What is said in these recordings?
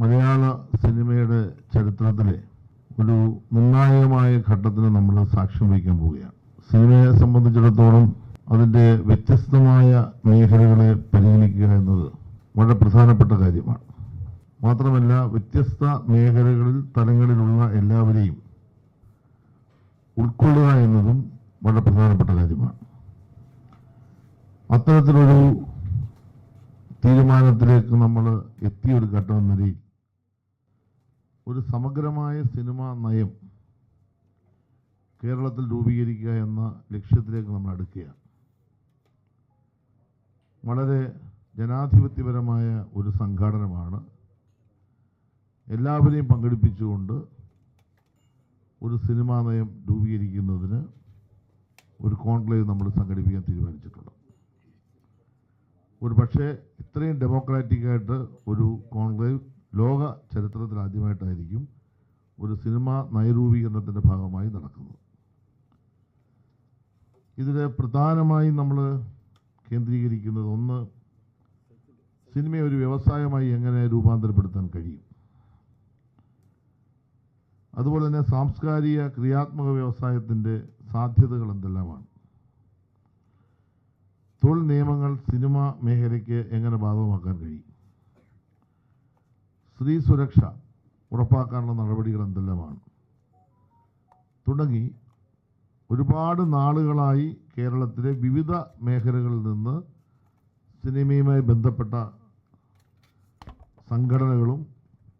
മലയാള സിനിമയുടെ ചരിത്രത്തിലെ ഒരു നിർണായകമായ ഘട്ടത്തിന് നമ്മൾ സാക്ഷ്യം വഹിക്കാൻ പോവുകയാണ്. സിനിമയെ സംബന്ധിച്ചിടത്തോളം അതിന്റെ വ്യത്യസ്തമായ മേഖലകളെ പരിഗണിക്കുക എന്നത് വളരെ പ്രധാനപ്പെട്ട കാര്യമാണ്. മാത്രമല്ല വ്യത്യസ്ത മേഖലകളിൽ തലങ്ങളിലുള്ള എല്ലാവരെയും ഉൾക്കൊള്ളുക എന്നതും വളരെ പ്രധാനപ്പെട്ട കാര്യമാണ്. അത്തരത്തിലൊരു തീരുമാനത്തിലേക്ക് നമ്മൾ എത്തിയ ഒരു ഘട്ടം എന്ന ഒരു സമഗ്രമായ സിനിമാ നയം കേരളത്തിൽ രൂപീകരിക്കുക എന്ന ലക്ഷ്യത്തിലേക്ക് നമ്മൾ അടുക്കുകയാണ്. വളരെ ജനാധിപത്യപരമായ ഒരു സംഘാടനമാണ്. എല്ലാവരെയും പങ്കെടുപ്പിച്ചുകൊണ്ട് ഒരു സിനിമാ നയം രൂപീകരിക്കുന്നതിന് ഒരു കോൺക്ലേവ് നമ്മൾ സംഘടിപ്പിക്കാൻ തീരുമാനിച്ചിട്ടുണ്ട്. ഒരു പക്ഷേ ഇത്രയും ഡെമോക്രാറ്റിക്കായിട്ട് ഒരു കോൺക്ലേവ് ലോക ചരിത്രത്തിൽ ആദ്യമായിട്ടായിരിക്കും ഒരു സിനിമ നയരൂപീകരണത്തിന്റെ ഭാഗമായി നടക്കുന്നത്. ഇതിൽ പ്രധാനമായും നമ്മൾ കേന്ദ്രീകരിക്കുന്നത് ഒന്ന് സിനിമയെ ഒരു വ്യവസായമായി എങ്ങനെ രൂപാന്തരപ്പെടുത്താൻ കഴിയും? അതുപോലെ തന്നെ സാംസ്കാരിക ക്രിയാത്മക വ്യവസായത്തിന്റെ സാധ്യതകൾ എന്തെല്ലാമാണ്? തൊഴിൽ നിയമങ്ങൾ സിനിമ മേഖലയ്ക്ക് എങ്ങനെ ബാധകമാക്കാൻ കഴിയും? സ്ത്രീ സുരക്ഷ ഉറപ്പാക്കാനുള്ള നടപടികൾ എന്തെല്ലാമാണ്? തുടങ്ങി ഒരുപാട് നാളുകളായി കേരളത്തിലെ വിവിധ മേഖലകളിൽ നിന്ന് സിനിമയുമായി ബന്ധപ്പെട്ട സംഘടനകളും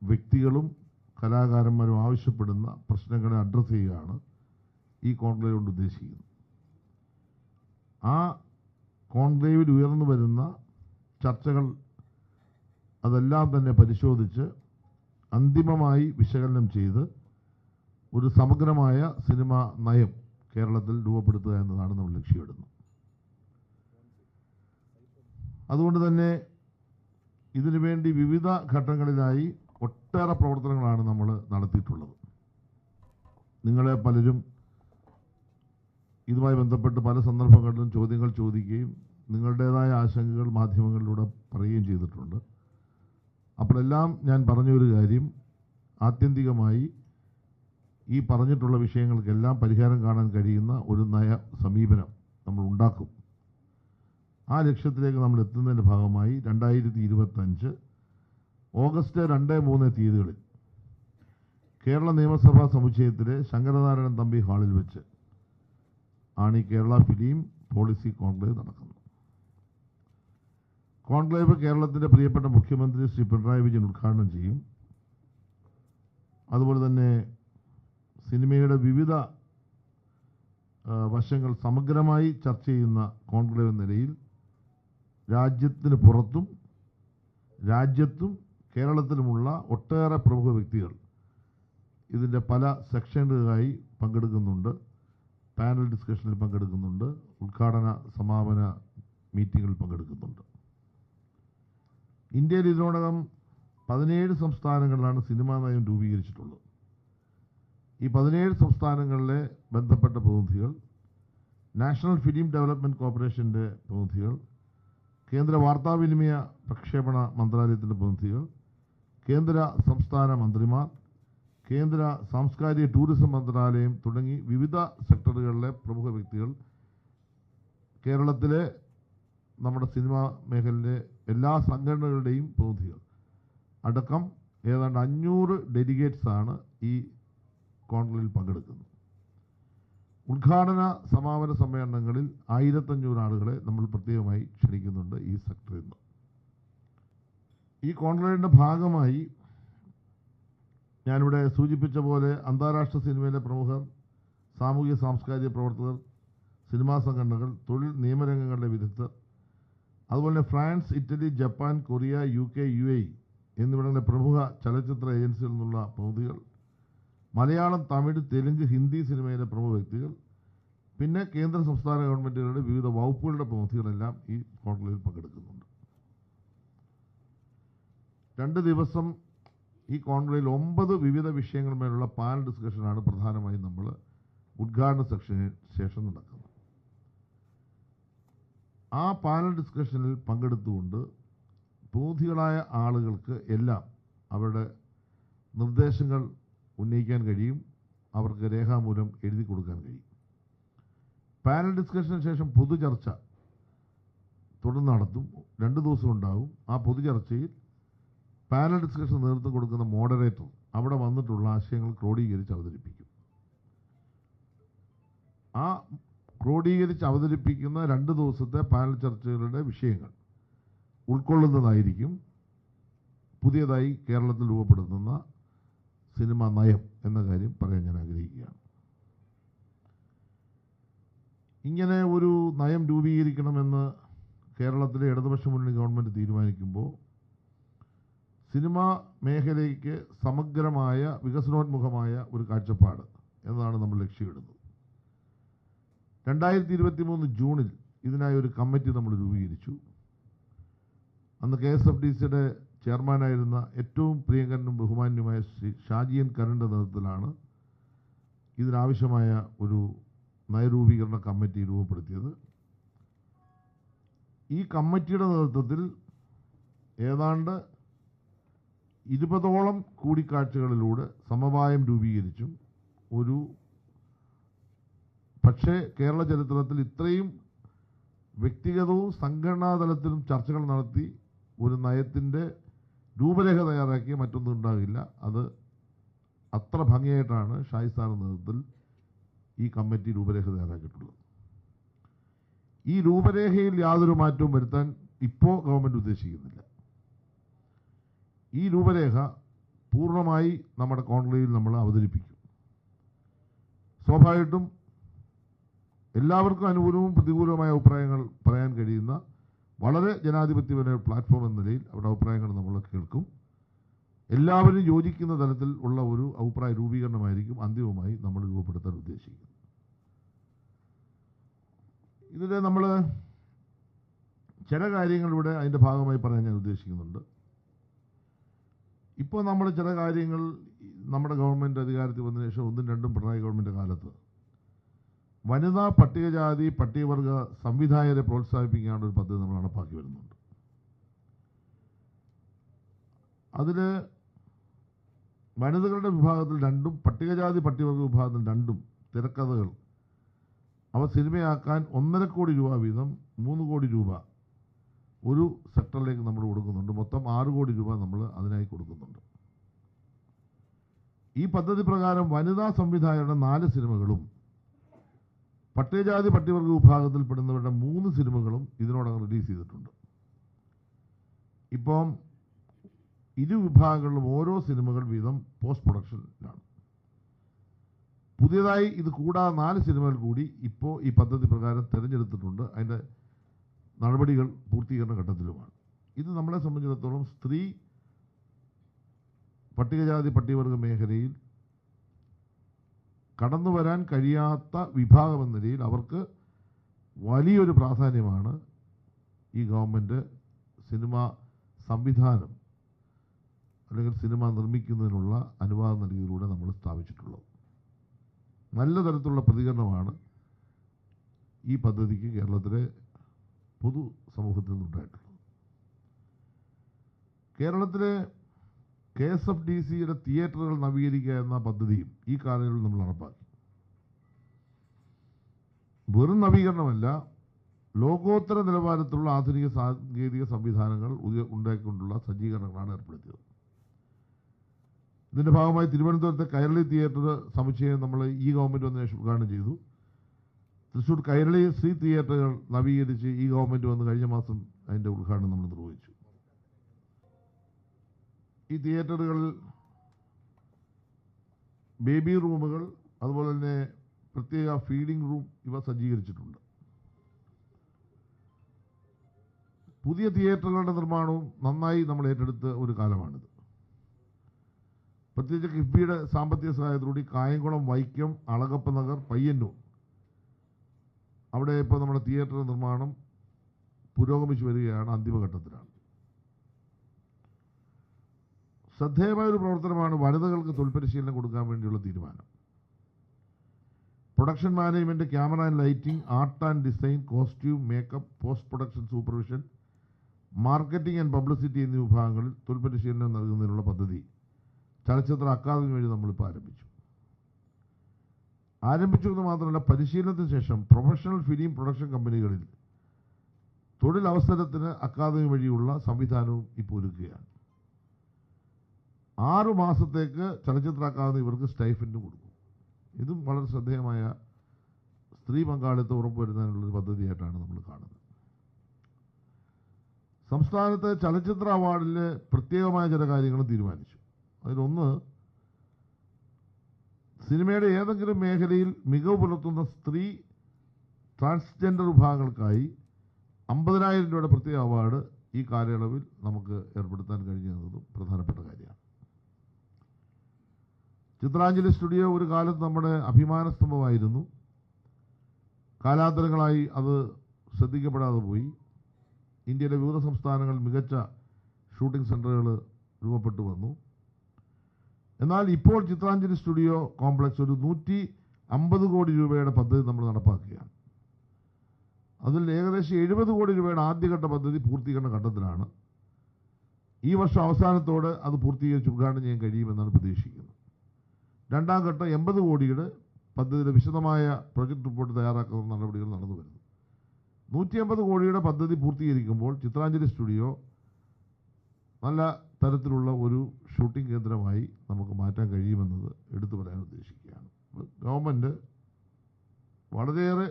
വ്യക്തികളും കലാകാരന്മാരും ആവശ്യപ്പെടുന്ന പ്രശ്നങ്ങളെ അഡ്രസ്സ് ചെയ്യുകയാണ് ഈ കോൺക്ലേവ് കൊണ്ട് ഉദ്ദേശിക്കുന്നത്. ആ കോൺക്ലേവിൽ ഉയർന്നു വരുന്ന ചർച്ചകൾ അതെല്ലാം തന്നെ പരിശോധിച്ച് അന്തിമമായി വിശകലനം ചെയ്ത് ഒരു സമഗ്രമായ സിനിമ നയം കേരളത്തിൽ രൂപപ്പെടുത്തുക എന്നതാണ് നമ്മൾ ലക്ഷ്യമിടുന്നത്. അതുകൊണ്ട് തന്നെ ഇതിനു വേണ്ടി വിവിധ ഘട്ടങ്ങളിലായി ഒട്ടേറെ പ്രവർത്തനങ്ങളാണ് നമ്മൾ നടത്തിയിട്ടുള്ളത്. നിങ്ങളെ പലരും ഇതുമായി ബന്ധപ്പെട്ട് പല സന്ദർഭങ്ങളിലും ചോദ്യങ്ങൾ ചോദിക്കുകയും നിങ്ങളുടേതായ ആശങ്കകൾ മാധ്യമങ്ങളിലൂടെ പറയുകയും ചെയ്തിട്ടുണ്ട്. അപ്പോഴെല്ലാം ഞാൻ പറഞ്ഞൊരു കാര്യം. ആത്യന്തികമായി ഈ പറഞ്ഞിട്ടുള്ള വിഷയങ്ങൾക്കെല്ലാം പരിഹാരം കാണാൻ കഴിയുന്ന ഒരു നയ സമീപനം നമ്മൾ ഉണ്ടാക്കും. ആ ലക്ഷ്യത്തിലേക്ക് നമ്മൾ എത്തുന്നതിന്റെ ഭാഗമായി രണ്ടായിരത്തി ഇരുപത്തഞ്ച് ഓഗസ്റ്റ് രണ്ട് മൂന്ന് തീയതികളിൽ കേരള നിയമസഭാ സമുച്ചയത്തിലെ ശങ്കരനാരായണൻ തമ്പി ഹാളിൽ വെച്ച് ആണ് ഈ കേരള ഫിലിം പോളിസി കോൺക്ലേവ് നടക്കുന്നത്. കോൺക്ലേവ് കേരളത്തിന്റെ പ്രിയപ്പെട്ട മുഖ്യമന്ത്രി ശ്രീ പിണറായി വിജയൻ ഉദ്ഘാടനം ചെയ്യും. അതുപോലെ തന്നെ സിനിമയുടെ വിവിധ വശങ്ങൾ സമഗ്രമായി ചർച്ച ചെയ്യുന്ന കോൺക്ലേവ് നിലയിൽ രാജ്യത്തിന് പുറത്തും രാജ്യത്തും കേരളത്തിലുമുള്ള ഒട്ടേറെ പ്രമുഖ വ്യക്തികൾ ഇതിന്റെ പല സെക്ഷനുകളായി പങ്കെടുക്കുന്നുണ്ട്. പാനൽ ഡിസ്കഷനിൽ പങ്കെടുക്കുന്നുണ്ട്. ഉദ്ഘാടന സമാപന മീറ്റിങ്ങിൽ പങ്കെടുക്കുന്നുണ്ട്. ഇന്ത്യയിൽ ഇതിനോടകം പതിനേഴ് സംസ്ഥാനങ്ങളിലാണ് സിനിമാ നയം രൂപീകരിച്ചിട്ടുള്ളത്. ഈ പതിനേഴ് സംസ്ഥാനങ്ങളിലെ ബന്ധപ്പെട്ട പ്രതിനിധികൾ നാഷണൽ ഫിലിം ഡെവലപ്മെന്റ് കോർപ്പറേഷന്റെ പ്രതിനിധികൾ കേന്ദ്ര വാർത്താവിനിമയ പ്രക്ഷേപണ മന്ത്രാലയത്തിന്റെ പ്രതിനിധികൾ കേന്ദ്ര സംസ്ഥാന മന്ത്രിമാർ കേന്ദ്ര സാംസ്കാരിക ടൂറിസം മന്ത്രാലയം തുടങ്ങി വിവിധ സെക്ടറുകളിലെ പ്രമുഖ വ്യക്തികൾ കേരളത്തിലെ നമ്മുടെ സിനിമാ മേഖലയിലെ എല്ലാ സംഘടനകളുടെയും പ്രതിനിധികൾ. അടക്കം ഏതാണ്ട് അഞ്ഞൂറ് ഡെലിഗേറ്റ്സാണ് ഈ കോൺഗ്രസിൽ പങ്കെടുക്കുന്നത്. ഉദ്ഘാടന സമാപന സമ്മേളനങ്ങളിൽ ആയിരത്തഞ്ഞൂറ് ആളുകളെ നമ്മൾ പ്രത്യേകമായി ക്ഷണിക്കുന്നുണ്ട് ഈ സെക്ടറിൽ നിന്ന്. ഈ കോൺക്ലേവിന്റെ ഭാഗമായി ഞാനിവിടെ സൂചിപ്പിച്ച പോലെ അന്താരാഷ്ട്ര സിനിമയിലെ പ്രമുഖർ സാമൂഹിക സാംസ്കാരിക പ്രവർത്തകർ സിനിമാ സംഘടനകൾ തൊഴിൽ നിയമരംഗങ്ങളിലെ വിദഗ്ധർ അതുപോലെ France Italy Japan Korea U K U A എന്നിവിടങ്ങളിലെ പ്രമുഖ ചലച്ചിത്ര ഏജൻസികളിൽ നിന്നുള്ള പ്രതിനിധികൾ മലയാളം തമിഴ് തെലുങ്ക് ഹിന്ദി സിനിമയിലെ പ്രമുഖ വ്യക്തികൾ പിന്നെ കേന്ദ്ര സംസ്ഥാന ഗവൺമെന്റുകളുടെ വിവിധ വകുപ്പുകളുടെ പ്രതിനിധികളെല്ലാം ഈ കോൺക്ലേവിൽ പങ്കെടുക്കുന്നുണ്ട്. രണ്ട് ദിവസം ഈ കോൺക്ലേവിൽ ഒമ്പത് വിവിധ വിഷയങ്ങളുമേലുള്ള പാനൽ ഡിസ്കഷനാണ് പ്രധാനമായും നമ്മൾ ഉദ്ഘാടന സെക്ഷന് ശേഷം നടക്കുന്നത്. ആ പാനൽ ഡിസ്കഷനിൽ പങ്കെടുത്തുകൊണ്ട് ബോധികളായ ആളുകൾക്ക് എല്ലാം അവരുടെ നിർദ്ദേശങ്ങൾ ഉന്നയിക്കാൻ കഴിയും അവർക്ക് രേഖാമൂലം എഴുതി കൊടുക്കാൻ കഴിയും. പാനൽ ഡിസ്കഷന് ശേഷം പൊതുചർച്ച തുടർന്ന് നടത്തും. രണ്ട് ദിവസം ഉണ്ടാവും. ആ പൊതുചർച്ചയിൽ പാനൽ ഡിസ്കഷൻ നേതൃത്വം കൊടുക്കുന്ന മോഡറേറ്റർ അവിടെ വന്നിട്ടുള്ള ആശയങ്ങൾ ക്രോഡീകരിച്ച് അവതരിപ്പിക്കും. ആ ക്രോഡീകരിച്ച് അവതരിപ്പിക്കുന്ന രണ്ട് ദിവസത്തെ പാനൽ ചർച്ചകളുടെ വിഷയങ്ങൾ ഉൾക്കൊള്ളുന്നതായിരിക്കും പുതിയതായി കേരളത്തിൽ രൂപപ്പെടുത്തുന്ന സിനിമ നയം എന്ന കാര്യം പറയാൻ ഞാൻ ആഗ്രഹിക്കുകയാണ്. ഇങ്ങനെ ഒരു നയം രൂപീകരിക്കണമെന്ന് കേരളത്തിലെ ഇടതുപക്ഷ മുന്നണി ഗവൺമെന്റ് തീരുമാനിക്കുമ്പോൾ സിനിമാ മേഖലയ്ക്ക് സമഗ്രമായ വികസനോന്മുഖമായ ഒരു കാഴ്ചപ്പാട് എന്നതാണ് നമ്മൾ ലക്ഷ്യമിടുന്നത്. രണ്ടായിരത്തി ഇരുപത്തി മൂന്ന് ജൂണിൽ ഇതിനായി ഒരു കമ്മിറ്റി നമ്മൾ രൂപീകരിച്ചു. അന്ന് കെ എസ് എഫ് ഡി സിയുടെ ചെയർമാനായിരുന്ന ഏറ്റവും പ്രിയങ്കരനും ബഹുമാന്യനുമായ ശ്രീ ഷാജിയൻ കരന്റെ നേതൃത്വത്തിലാണ് ഇതിനാവശ്യമായ ഒരു നയരൂപീകരണ കമ്മിറ്റി രൂപപ്പെടുത്തിയത്. ഈ കമ്മിറ്റിയുടെ നേതൃത്വത്തിൽ ഏതാണ്ട് ഇരുപതോളം കൂടിക്കാഴ്ചകളിലൂടെ സമവായം രൂപീകരിച്ചും ഒരു പക്ഷേ കേരള ചരിത്രത്തിൽ ഇത്രയും വ്യക്തിഗതവും സംഘടനാ തലത്തിലും ചർച്ചകൾ നടത്തി ഒരു നയത്തിന്റെ രൂപരേഖ തയ്യാറാക്കിയ മറ്റൊന്നും ഉണ്ടാകില്ല. അത് അത്ര ഭംഗിയായിട്ടാണ് ഷായിസ്ഥാന നേതൃത്വത്തിൽ ഈ കമ്മിറ്റി രൂപരേഖ തയ്യാറാക്കിയിട്ടുള്ളത്. ഈ രൂപരേഖയിൽ യാതൊരു മാറ്റവും വരുത്താൻ ഇപ്പോൾ ഗവൺമെന്റ് ഉദ്ദേശിക്കുന്നില്ല. ഈ രൂപരേഖ പൂർണമായി നമ്മുടെ കോൺഗ്രസിൽ നമ്മൾ അവതരിപ്പിക്കും. സ്വാഭാവികമായിട്ടും എല്ലാവർക്കും അനുകൂലവും പ്രതികൂലവുമായ അഭിപ്രായങ്ങൾ പറയാൻ കഴിയുന്ന വളരെ ജനാധിപത്യപരമായ പ്ലാറ്റ്ഫോം എന്ന നിലയിൽ അവരുടെ അഭിപ്രായങ്ങൾ നമ്മൾ കേൾക്കും. എല്ലാവരും യോജിക്കുന്ന തലത്തിൽ ഉള്ള ഒരു അഭിപ്രായ രൂപീകരണമായിരിക്കും അന്തിമമായി നമ്മൾ രൂപപ്പെടുത്താൻ ഉദ്ദേശിക്കുന്നത്. ഇതിൽ നമ്മൾ ചില കാര്യങ്ങളിവിടെ അതിന്റെ ഭാഗമായി പറയാൻ ഞാൻ ഉദ്ദേശിക്കുന്നുണ്ട്. ഇപ്പോൾ നമ്മൾ ചില കാര്യങ്ങൾ നമ്മുടെ ഗവൺമെന്റ് അധികാരത്തിൽ വന്നതിന് ശേഷം ഒന്നും രണ്ടും പിണറായി ഗവൺമെന്റ് കാലത്ത് വനിതാ പട്ടികജാതി പട്ടികവർഗ സംവിധായകരെ പ്രോത്സാഹിപ്പിക്കാനുള്ള ഒരു പദ്ധതി നമ്മൾ നടപ്പാക്കി വരുന്നുണ്ട്. അതിൽ വനിതകളുടെ വിഭാഗത്തിൽ രണ്ടും പട്ടികജാതി പട്ടികവർഗ വിഭാഗത്തിൽ രണ്ടും തിരക്കഥകൾ. അവ സിനിമയാക്കാൻ ഒന്നര കോടി രൂപ വീതം മൂന്ന് കോടി രൂപ ഒരു സെക്ടറിലേക്ക് നമ്മൾ കൊടുക്കുന്നുണ്ട്. മൊത്തം ആറ് കോടി രൂപ നമ്മൾ അതിനായി കൊടുക്കുന്നുണ്ട്. ഈ പദ്ധതി പ്രകാരം വനിതാ സംവിധായകരുടെ നാല് സിനിമകളും പട്ടികജാതി പട്ടികവർഗ വിഭാഗത്തിൽപ്പെടുന്നവരുടെ മൂന്ന് സിനിമകളും ഇതിനോടകം റിലീസ് ചെയ്തിട്ടുണ്ട്. ഇപ്പം ഇരു വിഭാഗങ്ങളിലും ഓരോ സിനിമകൾ വീതം പോസ്റ്റ് പ്രൊഡക്ഷനിലാണ് പുതിയതായി ഇത് കൂടാതെ നാല് സിനിമകൾ കൂടി ഇപ്പോൾ ഈ പദ്ധതി പ്രകാരം തിരഞ്ഞെടുത്തിട്ടുണ്ട്. അതിന്റെ നടപടികൾ പൂർത്തീകരണ ഘട്ടത്തിലുമാണ്. ഇത് നമ്മളെ സംബന്ധിച്ചിടത്തോളം സ്ത്രീ പട്ടികജാതി പട്ടികവർഗ മേഖലയിൽ കടന്നു വരാൻ കഴിയാത്ത വിഭാഗം എന്ന നിലയിൽ അവർക്ക് വലിയൊരു പ്രാധാന്യമാണ് ഈ ഗവൺമെന്റ് സിനിമ സംവിധാനം അല്ലെങ്കിൽ സിനിമ നിർമ്മിക്കുന്നതിനുള്ള അനുവാദം നൽകിയതിലൂടെ നമ്മൾ സ്ഥാപിച്ചിട്ടുള്ളത്. നല്ല തരത്തിലുള്ള പ്രതികരണമാണ് ഈ പദ്ധതിക്ക് കേരളത്തിലെ പൊതു സമൂഹത്തിൽ നിന്നുണ്ടായിട്ടുള്ളത്. കേരളത്തിലെ കെ എസ് എഫ് ഡി സിയുടെ തിയേറ്ററുകൾ നവീകരിക്കുക എന്ന പദ്ധതിയും ഈ കാലയളവിൽ നമ്മൾ നടപ്പാക്കി. വെറും നവീകരണമല്ല ലോകോത്തര നിലവാരത്തിലുള്ള ആധുനിക സാങ്കേതിക സംവിധാനങ്ങൾ ഉണ്ടാക്കിക്കൊണ്ടുള്ള സജ്ജീകരണങ്ങളാണ് ഏർപ്പെടുത്തിയത്. ഇതിന്റെ ഭാഗമായി തിരുവനന്തപുരത്തെ കൈരളി തിയേറ്റർ സമുച്ചയം നമ്മൾ ഈ ഗവൺമെന്റ് വന്ന ഉദ്ഘാടനം ചെയ്തു. തൃശ്ശൂർ കൈരളി സി തിയേറ്ററുകൾ നവീകരിച്ച് ഈ ഗവൺമെന്റ് വന്ന് കഴിഞ്ഞ മാസം അതിന്റെ ഉദ്ഘാടനം നമ്മൾ നിർവഹിച്ചു. ഈ തിയേറ്ററുകളിൽ ബേബി റൂമുകൾ അതുപോലെ തന്നെ പ്രത്യേക ഫീഡിംഗ് റൂം ഇവ സജ്ജീകരിച്ചിട്ടുണ്ട്. പുതിയ തിയേറ്ററുകളുടെ നിർമ്മാണവും നന്നായി നമ്മൾ ഏറ്റെടുത്ത ഒരു കാലമാണിത്. പ്രത്യേകിച്ച് കിഫ്ബിയുടെ സാമ്പത്തിക സഹായത്തോടുകൂടി കായംകുളം വൈക്കം അളകപ്പ നഗർ പയ്യന്നൂർ. അവിടെ ഇപ്പോൾ നമ്മുടെ തിയേറ്റർ നിർമ്മാണം പുരോഗമിച്ചു വരികയാണ് അന്തിമഘട്ടത്തിലാണ്. ശ്രദ്ധേയമായ ഒരു പ്രവർത്തനമാണ് വനിതകൾക്ക് തൊഴിൽപരിശീലനം കൊടുക്കാൻ വേണ്ടിയുള്ള തീരുമാനം. Production management camera and lighting art and design costume makeup post production supervision marketing and publicity എന്നീ വിഭാഗങ്ങളിൽ തൊഴിൽ പരിശീലനം നൽകുന്നതിനുള്ള പദ്ധതി ചലച്ചിത്ര അക്കാദമി വഴി നമ്മളിപ്പോൾ ആരംഭിച്ചു. ആരംഭിച്ചു എന്ന് മാത്രമല്ല പരിശീലനത്തിന് ശേഷം പ്രൊഫഷണൽ ഫിലിം പ്രൊഡക്ഷൻ കമ്പനികളിൽ തൊഴിലവസരത്തിന് അക്കാദമി വഴിയുള്ള സംവിധാനവും ഇപ്പോൾ ഒരുക്കുകയാണ്. ആറു മാസത്തേക്ക് ചലച്ചിത്ര അക്കാദമി ഇവർക്ക് സ്റ്റൈഫൻഡ് കൊടുക്കും. ഇതും വളരെ ശ്രദ്ധേയമായ സ്ത്രീ പങ്കാളിത്തം ഉറപ്പുവരുത്താനുള്ളൊരു പദ്ധതിയായിട്ടാണ് നമ്മൾ കാണുന്നത്. സംസ്ഥാനത്തെ ചലച്ചിത്ര അവാർഡിൽ പ്രത്യേകമായ ചില കാര്യങ്ങളും തീരുമാനിച്ചു. അതിലൊന്ന് സിനിമയുടെ ഏതെങ്കിലും മേഖലയിൽ മികവ് പുലർത്തുന്ന സ്ത്രീ ട്രാൻസ്ജെൻഡർ വിഭാഗങ്ങൾക്കായി അമ്പതിനായിരം രൂപയുടെ പ്രത്യേക അവാർഡ് ഈ കാലയളവിൽ നമുക്ക് ഏർപ്പെടുത്താൻ കഴിഞ്ഞു എന്നതും പ്രധാനപ്പെട്ട കാര്യമാണ്. ചിത്രാഞ്ജലി സ്റ്റുഡിയോ ഒരു കാലത്ത് നമ്മുടെ അഭിമാനസ്തംഭമായിരുന്നു. കാലാന്തരങ്ങളായി അത് ശ്രദ്ധിക്കപ്പെടാതെ പോയി. ഇന്ത്യയിലെ വിവിധ സംസ്ഥാനങ്ങൾ മികച്ച ഷൂട്ടിംഗ് സെന്ററുകൾ രൂപപ്പെട്ടു വന്നു. എന്നാൽ ഇപ്പോൾ ചിത്രാഞ്ജലി സ്റ്റുഡിയോ കോംപ്ലക്സ് ഒരു നൂറ്റി അമ്പത് കോടി രൂപയുടെ പദ്ധതി നമ്മൾ നടപ്പാക്കുകയാണ്. അതിൽ ഏകദേശം എഴുപത് കോടി രൂപയുടെ ആദ്യഘട്ട പദ്ധതി പൂർത്തീകരണ ഘട്ടത്തിലാണ്. ഈ വർഷം അവസാനത്തോടെ അത് പൂർത്തീകരിച്ച് ഉദ്ഘാടനം ചെയ്യാൻ കഴിയുമെന്നാണ് പ്രതീക്ഷിക്കുന്നത്. രണ്ടാം ഘട്ടം എൺപത് കോടിയുടെ പദ്ധതിയുടെ വിശദമായ പ്രൊജക്ട് റിപ്പോർട്ട് തയ്യാറാക്കുന്ന നടപടികൾ നടന്നു വരുന്നു. നൂറ്റി അമ്പത് കോടിയുടെ പദ്ധതി പൂർത്തീകരിക്കുമ്പോൾ ചിത്രാഞ്ജലി സ്റ്റുഡിയോ നല്ല തരത്തിലുള്ള ഒരു ഷൂട്ടിംഗ് കേന്ദ്രമായി നമുക്ക് മാറ്റാൻ കഴിയുമെന്നത് എടുത്തു പറയാൻ ഉദ്ദേശിക്കുകയാണ്. ഗവൺമെന്റ് വളരെയേറെ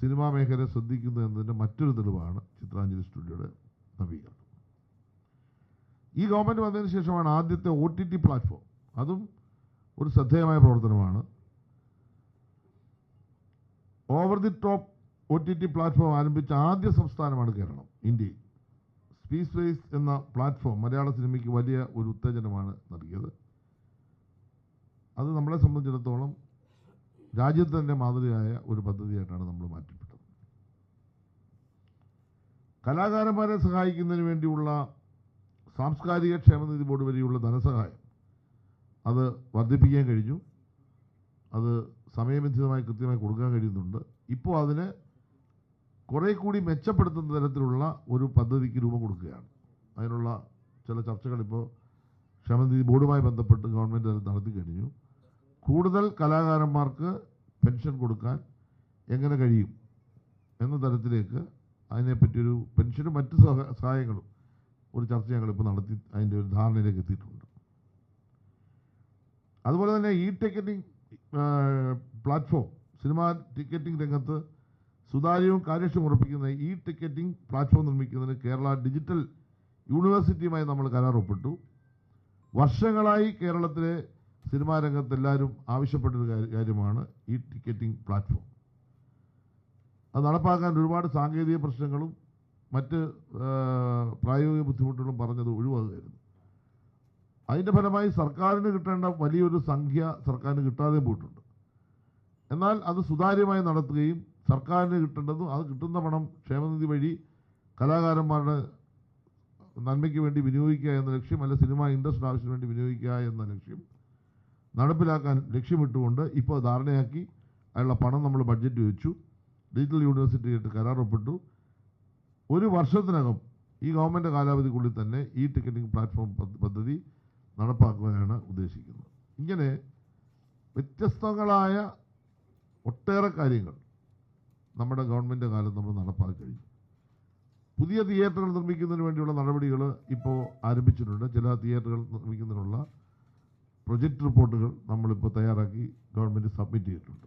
സിനിമാ മേഖല ശ്രദ്ധിക്കുന്നു എന്നതിന്റെ മറ്റൊരു തെളിവാണ് ചിത്രാഞ്ജലി സ്റ്റുഡിയോയുടെ നവീകരണം. ഈ ഗവൺമെന്റ് വന്നതിന് ശേഷമാണ് ആദ്യത്തെ ഒ ടി ടി പ്ലാറ്റ്ഫോം. അതും ഒരു ശ്രദ്ധേയമായ പ്രവർത്തനമാണ്. Over the top O T T platform ആരംഭിച്ച ആദ്യ സംസ്ഥാനമാണ് കേരളം ഇന്ത്യയിൽ. സ്പീസ് വേസ് എന്ന പ്ലാറ്റ്ഫോം മലയാള സിനിമയ്ക്ക് വലിയ ഒരു ഉത്തേജനമാണ് നൽകിയത്. അത് നമ്മളെ സംബന്ധിച്ചിടത്തോളം രാജ്യത്ത് തന്നെ മാതൃകയായ ഒരു പദ്ധതിയായിട്ടാണ് നമ്മൾ മാറ്റപ്പെട്ടത്. കലാകാരന്മാരെ സഹായിക്കുന്നതിന് വേണ്ടിയുള്ള സാംസ്കാരിക ക്ഷേമനിധി ബോർഡ് വഴിയുള്ള ധനസഹായം അത് വർദ്ധിപ്പിക്കാൻ കഴിഞ്ഞു. അത് സമയബന്ധിതമായി കൃത്യമായി കൊടുക്കാൻ കഴിയുന്നുണ്ട്. ഇപ്പോൾ അതിനെ കുറേ കൂടി മെച്ചപ്പെടുത്തുന്ന തരത്തിലുള്ള ഒരു പദ്ധതിക്ക് രൂപം കൊടുക്കുകയാണ്. അതിനുള്ള ചില ചർച്ചകൾ ഇപ്പോൾ ക്ഷേമനിധി ബോർഡുമായി ബന്ധപ്പെട്ട് ഗവൺമെന്റ് നടത്തി കഴിഞ്ഞു. കൂടുതൽ കലാകാരന്മാർക്ക് പെൻഷൻ കൊടുക്കാൻ എങ്ങനെ കഴിയും എന്ന തരത്തിലേക്ക് അതിനെപ്പറ്റിയൊരു പെൻഷനും മറ്റ് സഹ- സഹായങ്ങളും ഒരു ചർച്ച ഞങ്ങളിപ്പോൾ നടത്തി അതിന്റെ ഒരു ധാരണയിലേക്ക് എത്തിയിട്ടുണ്ട്. അതുപോലെ തന്നെ e ticketing platform cinema ticketing രംഗത്ത് സുതാര്യവും കാര്യക്ഷമം ഉറപ്പിക്കുന്ന ഇ ടിക്കറ്റിംഗ് പ്ലാറ്റ്ഫോം നിർമ്മിക്കുന്നതിന് കേരള ഡിജിറ്റൽ യൂണിവേഴ്സിറ്റിയുമായി നമ്മൾ കരാർ ഒപ്പിട്ടു. വർഷങ്ങളായി കേരളത്തിലെ സിനിമാ രംഗത്ത് എല്ലാവരും ആവശ്യപ്പെട്ടൊരു കാര്യ- കാര്യമാണ് ഈ ടിക്കറ്റിംഗ് പ്ലാറ്റ്ഫോം അത് നടപ്പാക്കാൻ ഒരുപാട് സാങ്കേതിക പ്രശ്നങ്ങളും മറ്റ് പ്രായോഗിക ബുദ്ധിമുട്ടുകളും പറഞ്ഞത് ഒഴിവാകുകയായിരുന്നു. അതിന്റെ ഫലമായി സർക്കാരിന് കിട്ടേണ്ട വലിയൊരു സംഖ്യ സർക്കാരിന് കിട്ടാതെ പോയിട്ടുണ്ട്. എന്നാൽ അത് സുതാര്യമായി നടത്തുകയും സർക്കാരിന് കിട്ടേണ്ടതും അത് കിട്ടുന്ന പണം ക്ഷേമനിധി വഴി കലാകാരന്മാരുടെ നന്മയ്ക്ക് വേണ്ടി വിനിയോഗിക്കുക എന്ന ലക്ഷ്യം അല്ല സിനിമ ഇൻഡസ്ട്രി ആവശ്യത്തിന് വേണ്ടി വിനിയോഗിക്കുക എന്ന ലക്ഷ്യം നടപ്പിലാക്കാൻ ലക്ഷ്യമിട്ടുകൊണ്ട് ഇപ്പോൾ ധാരണയാക്കി അതിനുള്ള പണം നമ്മൾ ബഡ്ജറ്റ് വെച്ചു. ഡിജിറ്റൽ യൂണിവേഴ്സിറ്റിയായിട്ട് കരാർ ഒപ്പിട്ടു ഒരു വർഷത്തിനകം ഈ ഗവൺമെന്റ് കാലാവധിക്കുള്ളിൽ തന്നെ ഈ ടിക്കറ്റിംഗ് പ്ലാറ്റ്ഫോം പദ്ധതി നടപ്പാക്കുവാനാണ് ഉദ്ദേശിക്കുന്നത്. ഇങ്ങനെ വ്യത്യസ്തങ്ങളായ ഒട്ടേറെ കാര്യങ്ങൾ നമ്മുടെ ഗവൺമെന്റ് കാലം നമ്മൾ നടപ്പാക്കി കഴിഞ്ഞു. പുതിയ തിയേറ്ററുകൾ നിർമ്മിക്കുന്നതിന് വേണ്ടിയുള്ള നടപടികൾ ഇപ്പോൾ ആരംഭിച്ചിട്ടുണ്ട്. ചില തിയേറ്ററുകൾ നിർമ്മിക്കുന്നതിനുള്ള പ്രൊജക്റ്റ് റിപ്പോർട്ടുകൾ നമ്മളിപ്പോൾ തയ്യാറാക്കി ഗവൺമെന്റ് സബ്മിറ്റ് ചെയ്തിട്ടുണ്ട്.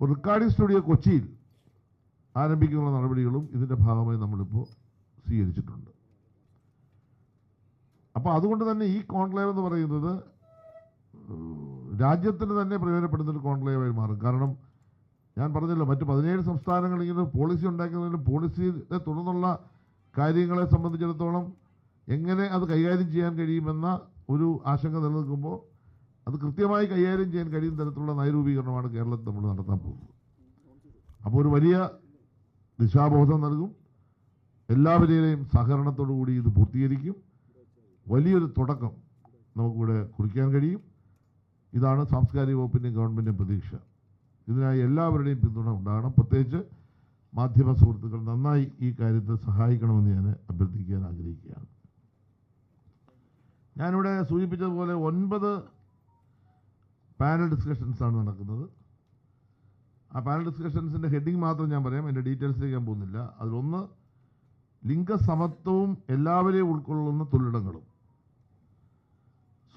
റെക്കോർഡിംഗ് സ്റ്റുഡിയോ കൊച്ചിയിൽ ആരംഭിക്കുന്ന നടപടികളും ഇതിന്റെ ഭാഗമായി നമ്മളിപ്പോൾ സ്വീകരിച്ചിട്ടുണ്ട്. അപ്പോൾ അതുകൊണ്ട് തന്നെ ഈ കോൺക്ലേവ് എന്ന് പറയുന്നത് രാജ്യത്തിന് തന്നെ പ്രയോജനപ്പെടുന്ന ഒരു കോൺക്ലേവായി മാറും. കാരണം ഞാൻ പറഞ്ഞല്ലോ മറ്റ് പതിനേഴ് സംസ്ഥാനങ്ങൾ ഇങ്ങനെ പോളിസി ഉണ്ടാക്കുന്നതിന് പോളിസിയെ തുടർന്നുള്ള കാര്യങ്ങളെ സംബന്ധിച്ചിടത്തോളം എങ്ങനെ അത് കൈകാര്യം ചെയ്യാൻ കഴിയുമെന്ന ഒരു ആശങ്ക നിലനിൽക്കുമ്പോൾ അത് കൃത്യമായി കൈകാര്യം ചെയ്യാൻ കഴിയുന്ന തരത്തിലുള്ള നയരൂപീകരണമാണ് കേരളത്തിൽ നമ്മൾ നടത്താൻ പോകുന്നത്. അപ്പോൾ ഒരു വലിയ ദിശാബോധം നൽകും. എല്ലാവരെയും സഹകരണത്തോടു കൂടി ഇത് പൂർത്തീകരിക്കും. വലിയൊരു തുടക്കം നമുക്കിവിടെ കുറിക്കാൻ കഴിയും. ഇതാണ് സാംസ്കാരിക വകുപ്പിന്റെയും ഗവൺമെന്റിന്റെയും പ്രതീക്ഷ. ഇതിനായി എല്ലാവരുടെയും പിന്തുണ ഉണ്ടാകണം. പ്രത്യേകിച്ച് മാധ്യമ സുഹൃത്തുക്കൾ നന്നായി ഈ കാര്യത്തെ സഹായിക്കണമെന്ന് ഞാൻ അഭ്യർത്ഥിക്കാൻ ആഗ്രഹിക്കുകയാണ്. ഞാനിവിടെ സൂചിപ്പിച്ചതുപോലെ ഒൻപത് പാനൽ ഡിസ്കഷൻസാണ് നടക്കുന്നത്. ആ പാനൽ ഡിസ്കഷൻസിന്റെ ഹെഡിങ് മാത്രം ഞാൻ പറയാം. എന്റെ ഡീറ്റെയിൽസിലേക്ക് ഞാൻ പോകുന്നില്ല. അതിലൊന്ന് ലിംഗസമത്വവും എല്ലാവരെയും ഉൾക്കൊള്ളുന്ന തൊഴിലിടങ്ങളും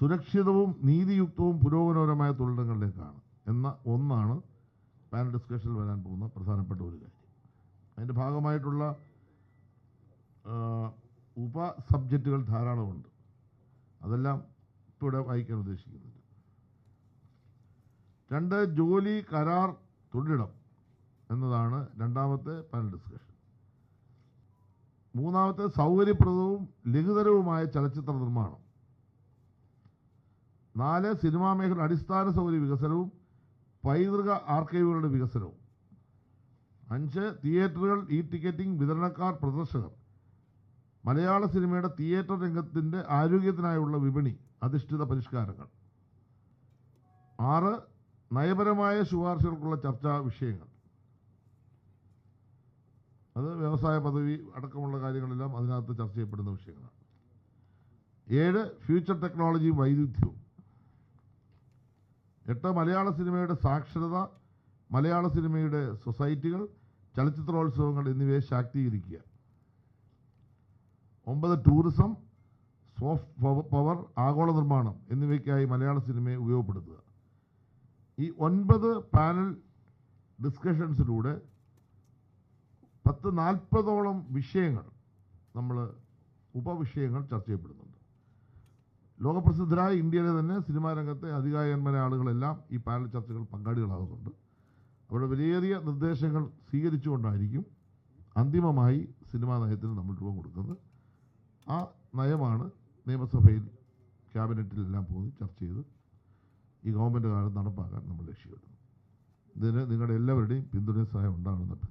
സുരക്ഷിതവും നീതിയുക്തവും പുരോഗമനപരമായ തൊഴിലിടങ്ങളിലേക്കാണ്. എന്ന ഒന്നാണ് പാനൽ ഡിസ്കഷനിൽ വരാൻ പോകുന്ന പ്രധാനപ്പെട്ട ഒരു കാര്യം. അതിന്റെ ഭാഗമായിട്ടുള്ള ഉപ സബ്ജക്റ്റുകൾ ധാരാളമുണ്ട്. അതെല്ലാം ഇപ്പോൾ ഇവിടെ വായിക്കാൻ ഉദ്ദേശിക്കുന്നുണ്ട്. രണ്ട് ജോലി കരാർ തൊഴിലിടം എന്നതാണ് രണ്ടാമത്തെ പാനൽ ഡിസ്കഷൻ. മൂന്നാമത്തെ സൗകര്യപ്രദവും ലഘുതരവുമായ ചലച്ചിത്ര നിർമ്മാണം. നാല് സിനിമാ മേഖല അടിസ്ഥാന സൗകര്യ വികസനവും പൈതൃക ആർക്കൈവുകളുടെ വികസനവും. അഞ്ച് തിയേറ്ററുകൾ ഇ ടിക്കറ്റിംഗ് വിതരണക്കാർ പ്രദർശകർ. മലയാള സിനിമയുടെ തിയേറ്റർ രംഗത്തിന്റെ ആരോഗ്യത്തിനായുള്ള വിപണി അധിഷ്ഠിത പരിഷ്കാരങ്ങൾ. ആറ് നയപരമായ ശുപാർശകൾക്കുള്ള ചർച്ചാ വിഷയങ്ങൾ. അത് വ്യവസായ പദവി അടക്കമുള്ള കാര്യങ്ങളെല്ലാം അതിനകത്ത് ചർച്ച ചെയ്യപ്പെടുന്ന വിഷയങ്ങളാണ്. ഏഴ് ഫ്യൂച്ചർ ടെക്നോളജിയും വൈരുദ്ധ്യവും എട്ട് മലയാള സിനിമയുടെ സാക്ഷരത മലയാള സിനിമയുടെ സൊസൈറ്റികൾ ചലച്ചിത്രോത്സവങ്ങൾ എന്നിവയെ ശാക്തീകരിക്കുക. ഒമ്പത് ടൂറിസം സോഫ്റ്റ് പവർ ആഗോള നിർമ്മാണം എന്നിവയ്ക്കായി മലയാള സിനിമയെ ഉപയോഗപ്പെടുത്തുക. ഈ ഒൻപത് പാനൽ ഡിസ്കഷൻസിലൂടെ പത്ത് നാൽപ്പതോളം വിഷയങ്ങൾ നമ്മൾ ഉപവിഷയങ്ങൾ ചർച്ച ചെയ്യപ്പെടുന്നുണ്ട്. ലോകപ്രസിദ്ധരായ ഇന്ത്യയിലെ തന്നെ സിനിമാ രംഗത്തെ അധികായന്മാരെ ആളുകളെല്ലാം ഈ പാനൽ ചർച്ചകൾ പങ്കാളികളാകുന്നുണ്ട്. അവരുടെ വിലയേറിയ നിർദ്ദേശങ്ങൾ സ്വീകരിച്ചുകൊണ്ടായിരിക്കും അന്തിമമായി സിനിമാ നയത്തിന് നമ്മൾ രൂപം കൊടുക്കുന്നത്. ആ നയമാണ് നിയമസഭയിൽ ക്യാബിനറ്റിലെല്ലാം പോയി ചർച്ച ചെയ്ത് ഈ ഗവൺമെന്റ് കാലം നടപ്പാക്കാൻ നമ്മൾ ലക്ഷ്യമിടുന്നു. ഇതിന് നിങ്ങളുടെ എല്ലാവരുടെയും പിന്തുണ സഹായം ഉണ്ടാകണമെന്ന്